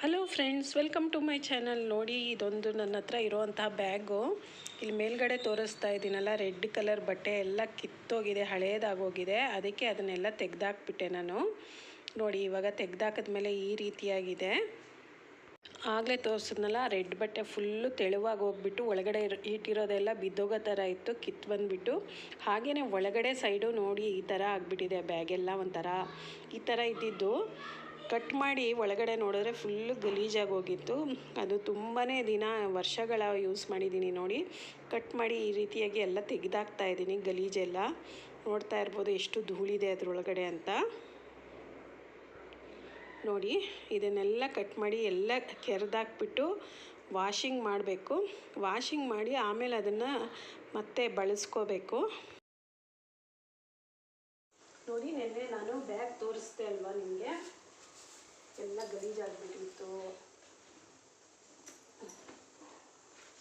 Hello friends welcome to my channel ನೋಡಿ, ಇದೊಂದು ನನ್ನ ಹತ್ರ ಇರೋವಂಥ ಬ್ಯಾಗು ಇಲ್ಲಿ ಮೇಲ್ಗಡೆ ತೋರಿಸ್ತಾ ಇದ್ದೀನಲ್ಲ ರೆಡ್ ಕಲರ್ ಬಟ್ಟೆ ಎಲ್ಲ ಕಿತ್ತೋಗಿದೆ, ಹಳೇದಾಗೋಗಿದೆ. ಅದಕ್ಕೆ ಅದನ್ನೆಲ್ಲ ತೆಗ್ದಾಕ್ಬಿಟ್ಟೆ ನಾನು. ನೋಡಿ, ಇವಾಗ ತೆಗ್ದಾಕಿದ್ಮೇಲೆ ಈ ರೀತಿಯಾಗಿದೆ. ಆಗಲೇ ತೋರಿಸಿದ್ನಲ್ಲ, ರೆಡ್ ಬಟ್ಟೆ ಫುಲ್ಲು ತೆಳುವಾಗಿ ಹೋಗ್ಬಿಟ್ಟು, ಒಳಗಡೆ ಇಟ್ಟಿರೋದೆಲ್ಲ ಬಿದ್ದೋಗೋ ಥರ ಇತ್ತು, ಕಿತ್ತು ಬಂದುಬಿಟ್ಟು. ಹಾಗೆಯೇ ಒಳಗಡೆ ಸೈಡು ನೋಡಿ, ಈ ಥರ ಆಗಿಬಿಟ್ಟಿದೆ ಬ್ಯಾಗೆಲ್ಲ ಒಂಥರ. ಈ ಥರ ಇದ್ದಿದ್ದು. ಕಟ್ ಮಾಡಿ ಒಳಗಡೆ ನೋಡಿದ್ರೆ ಫುಲ್ಲು ಗಲೀಜಾಗಿ ಹೋಗಿತ್ತು. ಅದು ತುಂಬಾ ದಿನ, ವರ್ಷಗಳ ಯೂಸ್ ಮಾಡಿದ್ದೀನಿ ನೋಡಿ. ಕಟ್ ಮಾಡಿ ಈ ರೀತಿಯಾಗಿ ಎಲ್ಲ ತೆಗೆದಾಕ್ತಾ ಇದ್ದೀನಿ ಗಲೀಜೆಲ್ಲ ನೋಡ್ತಾ ಇರ್ಬೋದು ಎಷ್ಟು ಧೂಳಿದೆ ಅದರೊಳಗಡೆ ಅಂತ. ನೋಡಿ, ಇದನ್ನೆಲ್ಲ ಕಟ್ ಮಾಡಿ ಎಲ್ಲ ಕೆರೆದಾಕ್ಬಿಟ್ಟು ವಾಷಿಂಗ್ ಮಾಡಬೇಕು. ವಾಷಿಂಗ್ ಮಾಡಿ ಆಮೇಲೆ ಅದನ್ನು ಮತ್ತೆ ಬಳಸ್ಕೋಬೇಕು. ನೋಡಿ, ನೆನ್ನೆ ನಾನು ಬ್ಯಾಗ್ ತೋರಿಸ್ದೆ ಅಲ್ವಾ ನಿಮಗೆ? ಎಲ್ಲ ಗಲೀಜಾಗ್ಬಿಟ್ಟಿತ್ತು.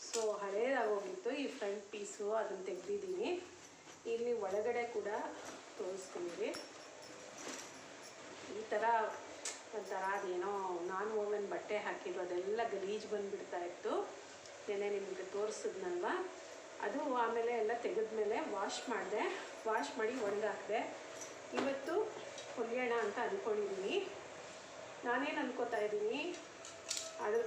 ಸೊ ಹಳೇದಾಗೋಗಿತ್ತು ಈ ಫ್ರಂಟ್ ಪೀಸು ಅದನ್ನು ತೆಗೆದಿದ್ದೀನಿ. ಇಲ್ಲಿ ಒಳಗಡೆ ಕೂಡ ತೋರಿಸ್ತೀನಿ. ಈ ಥರ ಒಂಥರ ಅದೇನೋ, ನಾನ್ ಓವನ್ ಬಟ್ಟೆ ಹಾಕಿದ್ದು, ಅದೆಲ್ಲ ಗಲೀಜು ಬಂದುಬಿಡ್ತಾ ಇತ್ತು. ನೆನೆ ನಿಮಗೆ ತೋರಿಸಿದ್ನಲ್ವ? ಅದು ಆಮೇಲೆ ಎಲ್ಲ ತೆಗೆದ್ಮೇಲೆ ವಾಶ್ ಮಾಡಿದೆ. ವಾಶ್ ಮಾಡಿ ಒಣಗಾಕಿದೆ. ಇವತ್ತು ಹೊಲಿಯೋಣ ಅಂತ ಅಂದ್ಕೊಂಡಿದ್ದೀನಿ ನಾನೇನು ಅನ್ಕೋತಾ ಇದ್ದೀನಿ, ಅದು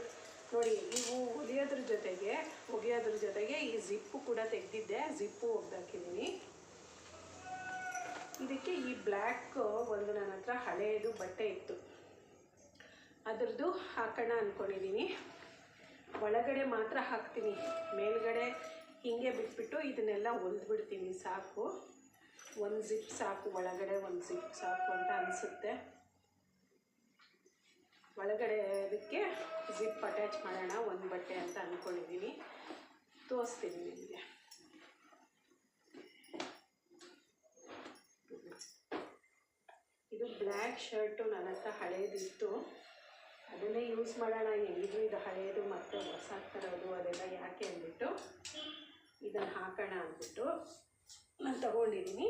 ನೋಡಿ, ಇವು ಹೊಲಿಯೋದ್ರ ಜೊತೆಗೆ ಒಗೆಯೋದ್ರ ಜೊತೆಗೆ ಈ ಜಿಪ್ಪು ಕೂಡ ತೆಗೆದಿದ್ದೆ, ಜಿಪ್ಪು ಒಗ್ದಾಕಿದ್ದೀನಿ. ಇದಕ್ಕೆ ಈ ಬ್ಲ್ಯಾಕ್ ಒಂದು ನನ್ನ ಹತ್ರ ಹಳೆಯದು ಬಟ್ಟೆ ಇತ್ತು. ಅದರದ್ದು ಹಾಕೋಣ ಅಂದ್ಕೊಂಡಿದ್ದೀನಿ ಒಳಗಡೆ ಮಾತ್ರ ಹಾಕ್ತೀನಿ, ಮೇಲ್ಗಡೆ ಹೀಗೆ ಬಿಟ್ಬಿಟ್ಟು ಇದನ್ನೆಲ್ಲ ಹೊಲ್ದ್ಬಿಡ್ತೀನಿ, ಸಾಕು. ಒಂದು ಜಿಪ್ ಸಾಕು, ಒಳಗಡೆ ಒಂದು ಜಿಪ್ ಸಾಕು ಅಂತ ಅನಿಸುತ್ತೆ. ಒಳಗಡೆ ಅದಕ್ಕೆ ಜಿಪ್ ಅಟ್ಯಾಚ್ ಮಾಡೋಣ, ಒಂದು ಬಟ್ಟೆ ಅಂತ ಅಂದ್ಕೊಂಡಿದ್ದೀನಿ ತೋರಿಸ್ತೀನಿ ನಿಮಗೆ. ಇದು ಬ್ಲ್ಯಾಕ್ ಶರ್ಟು ನನ್ನ ಹತ್ರ ಹಳೇದಿತ್ತು. ಅದನ್ನೇ ಯೂಸ್ ಮಾಡೋಣ ಹೆಂಗಿದ್ರು ಇದು ಹಳೇದು, ಮತ್ತು ಹೊಸ ತರೋದು ಅದೆಲ್ಲ ಯಾಕೆ ಅಂದ್ಬಿಟ್ಟು ಇದನ್ನು ಹಾಕೋಣ ಅಂದ್ಬಿಟ್ಟು ನಾನು ತಗೊಂಡಿದ್ದೀನಿ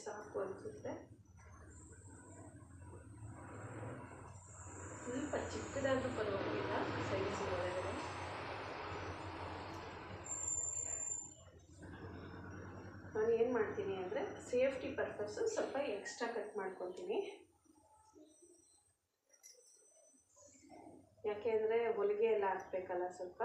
ಸಾಕು ಅನಿಸುತ್ತೆ ಸ್ವಲ್ಪ ಚಿಕ್ಕದಾದ್ರೂ ಪರವಾಗಿಲ್ಲ ಸೈಜ್ ಒಳಗಡೆ ನಾನು ಏನು ಮಾಡ್ತೀನಿ ಅಂದರೆ ಸೇಫ್ಟಿ ಪರ್ಪಸ್ಸು ಸ್ವಲ್ಪ ಎಕ್ಸ್ಟ್ರಾ ಕಟ್ ಮಾಡ್ಕೊತೀನಿ ಯಾಕೆ ಅಂದರೆ ಹೊಲಿಗೆ ಎಲ್ಲ ಹಾಕ್ಬೇಕಲ್ಲ ಸ್ವಲ್ಪ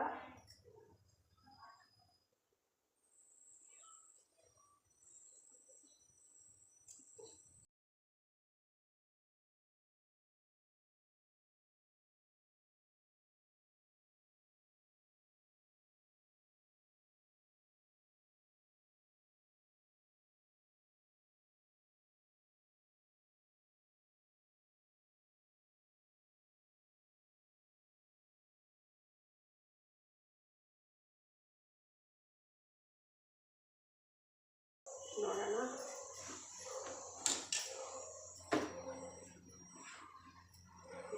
ನೋಡೋಣ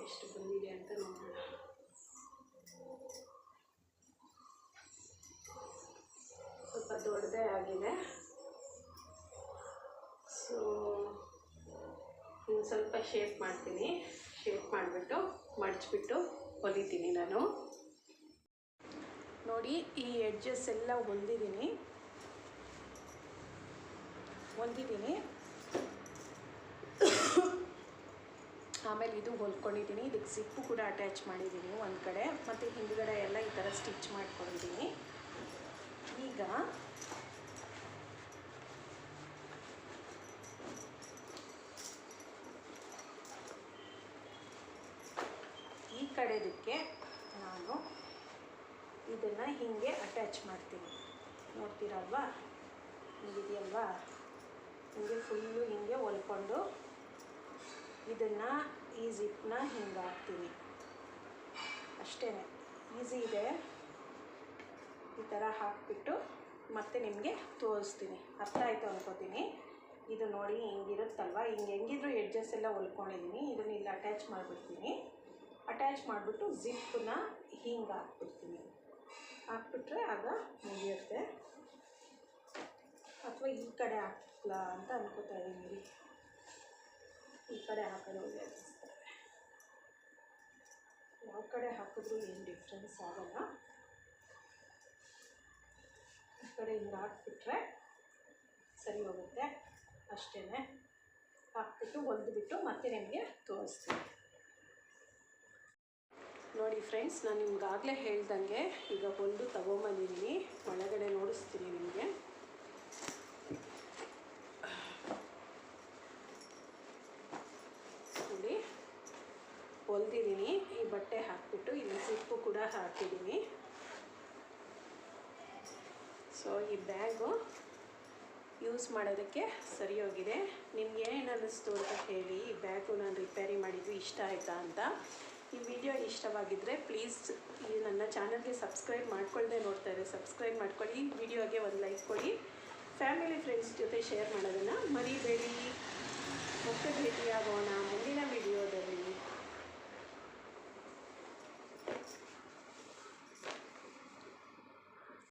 ಎಷ್ಟು ಬಂದಿದೆ ಅಂತ ನೋಡೋಣ ಸ್ವಲ್ಪ ದೊಡ್ಡದೇ ಆಗಿದೆ ಸೊ ಇನ್ನು ಸ್ವಲ್ಪ ಶೇಪ್ ಮಾಡ್ತೀನಿ ಶೇಪ್ ಮಾಡಿಬಿಟ್ಟು ಮಡಚಿಬಿಟ್ಟು ಹೊಲಿತೀನಿ ನಾನು ನೋಡಿ, ಈ ಎಡ್ಜಸ್ ಎಲ್ಲ ಹೊಂದಿದ್ದೀನಿ. ಹೊಂದಿದ್ದೀನಿ. ಆಮೇಲೆ ಇದು ಹೊಲ್ಕೊಂಡಿದ್ದೀನಿ. ಇದಕ್ಕೆ ಸಿಪ್ಪು ಕೂಡ ಅಟ್ಯಾಚ್ ಮಾಡಿದ್ದೀನಿ ಒಂದು ಕಡೆ. ಮತ್ತು ಹಿಂದುಗಡೆ ಎಲ್ಲ ಈ ಥರ ಸ್ಟಿಚ್ ಮಾಡ್ಕೊಂಡಿದ್ದೀನಿ. ಈಗ ಈ ಕಡೆದಕ್ಕೆ ನಾನು ಇದನ್ನು ಹೀಗೆ ಅಟ್ಯಾಚ್ ಮಾಡ್ತೀನಿ. ನೋಡ್ತೀರಲ್ವಾ? ಹಿಂಗಿದೆಯಲ್ವಾ ಹಿಂಗೆ ಫುಲ್ಲು ಹಿಂಗೆ ಹೊಲ್ಕೊಂಡು ಇದನ್ನು ಈ ಜಿಪ್ನ ಹಿಂಗೆ ಹಾಕ್ತೀನಿ ಅಷ್ಟೇ ಈಸಿ ಇದೆ. ಈ ಥರ ಹಾಕಿಬಿಟ್ಟು ಮತ್ತೆ ನಿಮಗೆ ತೋರಿಸ್ತೀನಿ. ಅರ್ಥ ಆಯಿತು ಅನ್ಕೋತೀನಿ. ಇದು ನೋಡಿ ಹಿಂಗಿರುತ್ತಲ್ವ? ಹಿಂಗೆ ಹೆಂಗಿದ್ರು ಎಡ್ಜಸ್ ಎಲ್ಲ ಹೊಲ್ಕೊಂಡಿದ್ದೀನಿ ಇದನ್ನ ಇಲ್ಲಿ ಅಟ್ಯಾಚ್ ಮಾಡಿಬಿಡ್ತೀನಿ. ಅಟ್ಯಾಚ್ ಮಾಡಿಬಿಟ್ಟು ಜಿಪ್ಪನ್ನ ಹಿಂಗೆ ಹಾಕ್ಬಿಡ್ತೀನಿ. ಹಾಕ್ಬಿಟ್ರೆ ಆಗ ಮುಗಿಯುತ್ತೆ. ಈ ಕಡೆ ಹಾಕ್ಲಾ ಅಂತ ಅನ್ಕೋತಾ ಇದ್ದೀನಿ. ಈ ಕಡೆ ಹಾಕೋದು ಒಳ್ಳೆ ಅನಿಸ್ತಾರೆ ಯಾವ ಕಡೆ ಹಾಕಿದ್ರೂ ಏನು ಡಿಫ್ರೆನ್ಸ್ ಆಗಲ್ಲ. ಈ ಕಡೆ ಹಿಂಗೆ ಹಾಕ್ಬಿಟ್ರೆ ಸರಿ ಹೋಗುತ್ತೆ. ಅಷ್ಟೇ ಹಾಕ್ಬಿಟ್ಟು ಬಿಟ್ಟು ಮತ್ತೆ ನಿಮಗೆ ತೋರಿಸ್ತೀನಿ. ನೋಡಿ ಫ್ರೆಂಡ್ಸ್ ನಾನು ನಿಮ್ಗಾಗಲೇ ಹೇಳ್ದಂಗೆ ಈಗ ಹೊಲಿದು ತೊಗೊಂಬಂದಿದ್ದೀನಿ. ಒಳಗಡೆ ನೋಡಿಸ್ತೀನಿ ನಿಮಗೆ ನೋಡಿ ಹೊಲ್ದಿದ್ದೀನಿ. ಈ ಬಟ್ಟೆ ಹಾಕ್ಬಿಟ್ಟು ಇಲ್ಲಿ ಸಿಪ್ಪು ಕೂಡ ಹಾಕಿದ್ದೀನಿ. ಸೊ ಈ ಬ್ಯಾಗು ಯೂಸ್ ಮಾಡೋದಕ್ಕೆ ಸರಿ ಹೋಗಿದೆ. ನಿಮ್ಗೆ ಏನು ಅನ್ನಿಸ್ತು ಅಂತ ಹೇಳಿ ಈ ಬ್ಯಾಗು ನಾನು ರಿಪೇರಿ ಮಾಡಿದ್ದು ಇಷ್ಟ ಆಯಿತಾ ಅಂತ. ಈ ವಿಡಿಯೋ ಇಷ್ಟವಾಗಿದ್ದರೆ ಪ್ಲೀಸ್ ಈ ನನ್ನ ಚಾನಲ್ಗೆ ಸಬ್ಸ್ಕ್ರೈಬ್ ಮಾಡ್ಕೊಳ್ಳದೆ ನೋಡ್ತಾ ಇದ್ದಾರೆ ಸಬ್ಸ್ಕ್ರೈಬ್ ಮಾಡ್ಕೊಳ್ಳಿ. ವಿಡಿಯೋಗೆ ಒಂದು ಲೈಕ್ ಕೊಡಿ. ಫ್ಯಾಮಿಲಿ ಫ್ರೆಂಡ್ಸ್ ಜೊತೆ ಶೇರ್ ಮಾಡೋದನ್ನು ಮರಿಬೇಡಿ. ಮತ್ತೆ ಭೇಟಿಯಾಗೋಣ ಮುಂದಿನ